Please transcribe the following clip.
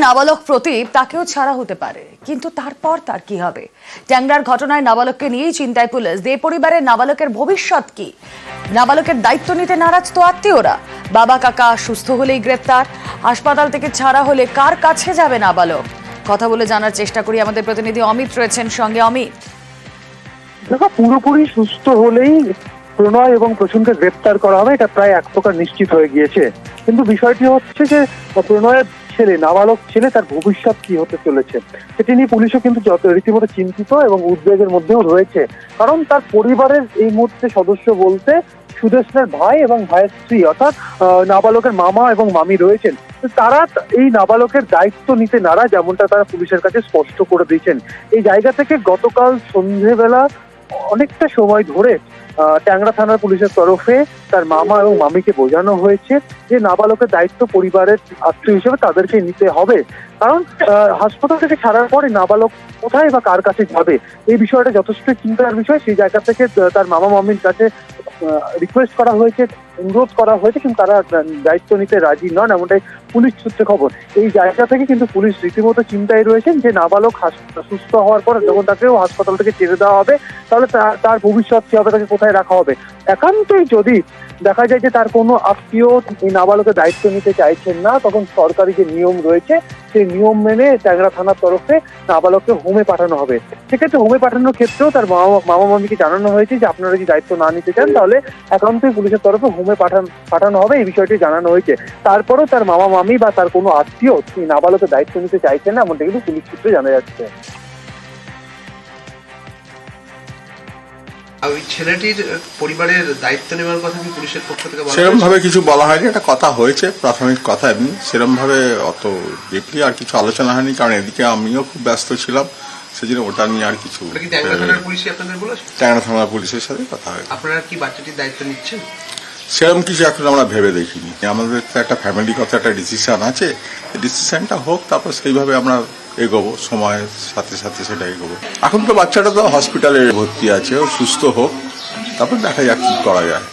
নাবালক প্রদীপ তাকেও ছাড়া হতে পারে। কিন্তু তারপর তার কি হবে? ট্যাংরার ঘটনায় নাবালককে নিয়েই চিন্তায় পুলিশ। দে পরিবারের নাবালকের ভবিষ্যৎ কি? নাবালকের দায়িত্ব নিতে নারাজ তো আত্মীয়রা। বাবা কাকা সুস্থ হলেই গ্রেপ্তার। হাসপাতাল থেকে ছাড়া হলে কার কাছে যাবে নাবালক? কথা বলে জানার চেষ্টা করি আমাদের প্রতিনিধি অমিত রয়েছেন সঙ্গে। অমিত। দেখো, পুরোপুরি সুস্থ হলেই প্রণয় এবং প্রসূনকে গ্রেপ্তার করা হবে, এটা প্রায় এক প্রকার নিশ্চিত হয়ে গিয়েছে। কিন্তু বিষয়টি হচ্ছে যে, প্রণয়ের ছেলে, নাবালক ছেলে তার ভবিষ্যৎ কি হতে চলেছে? সেটি নিয়ে পুলিশও কিন্তু রীতিমতো চিন্তিত এবং উদ্বেগের মধ্যেও রয়েছে। কারণ তার পরিবারের এই মুহূর্তে সদস্য বলতে সুদেশের ভাই এবং ভাইয়ের স্ত্রী, অর্থাৎ নাবালকের মামা এবং মামি রয়েছেন। তারা এই নাবালকের দায়িত্ব নিতে নারা যেমনটা তারা পুলিশের কাছে স্পষ্ট করে দিয়েছেন। এই জায়গা থেকে গতকাল সন্ধেবেলা অনেকটা সময় ধরে ট্যাংরা থানার পুলিশের তরফে তার মামা এবং মামিকে বোঝানো হয়েছে যে নাবালকের দায়িত্ব পরিবারের আত্মীয় হিসেবে তাদেরকে নিতে হবে। কারণ হাসপাতাল থেকে ছাড়ার পরে নাবালক কোথায় বা কার কাছে যাবে, এই বিষয়টা যথেষ্ট চিন্তার বিষয়। সেই জায়গা থেকে তার মামা মামির কাছে রিকোয়েস্ট করা হয়েছে। অনুরোধ করা হয়েছে, কিন্তু তারা দায়িত্ব নিতে রাজি নন, এমনটাই পুলিশ সূত্রে খবর। এই জায়গা থেকে কিন্তু পুলিশ রীতিমতো চিন্তায় রয়েছেন যে নাবালক সুস্থ হওয়ার পর যখন তাকেও হাসপাতাল থেকে ছেড়ে দেওয়া হবে, তাহলে তার- ভবিষ্যৎ কি হবে, তাকে কোথায় রাখা হবে? একান্তই যদি দেখা যায় যে তার কোনো আত্মীয় এই নাবালকের দায়িত্ব নিতে চাইছেন না, তখন সরকারি যে নিয়ম রয়েছে, সেই নিয়ম মেনে ট্যাংরা থানার তরফে নাবালককে হোমে পাঠানো হবে। সেক্ষেত্রে হোমে পাঠানোর ক্ষেত্রেও তার মামা মামা মামিকে জানানো হয়েছে যে আপনারা যদি দায়িত্ব না নিতে চান, তাহলে একান্তই পুলিশের তরফে হোমে পাঠান, পাঠানো হবে, এই বিষয়টি জানানো হয়েছে। তারপরেও তার মামা মামি বা তার কোনো আত্মীয় এই নাবালকের দায়িত্ব নিতে চাইছেন না, এমনটা কিন্তু পুলিশ সূত্রে জানা যাচ্ছে। আর ওই ছেলেটির পরিবারের দায়িত্ব নেওয়ার কথা কি পুলিশের পক্ষ থেকে বলা সেরকম ভাবে কিছু বলা হয়নি একটা কথা হয়েছে প্রাথমিক কথা এমনি। সেরকম ভাবে অত ডিপলি আর কিছু আলোচনা হয়নি কারণ এদিকে আমিও খুব ব্যস্ত ছিলাম সেজন্য ওটা নিয়ে আর কিছু ট্যাংরা থানার থানা পুলিশের সাথে কথা হয়েছে আপনারা কি বাচ্চাটির দায়িত্ব নিচ্ছেন? সেরকম কিছু এখন আমরা ভেবে দেখিনি। আমাদের তো একটা ফ্যামিলিগত একটা ডিসিশন আছে। ডিসিশনটা হোক তারপর সেইভাবে আমরা এগোবো, সময়ের সাথে সাথে সেটা এগোবো। এখন তো বাচ্চাটা তো হসপিটালে ভর্তি আছে, ও সুস্থ হোক, তারপর দেখা যাক কি করা যায়।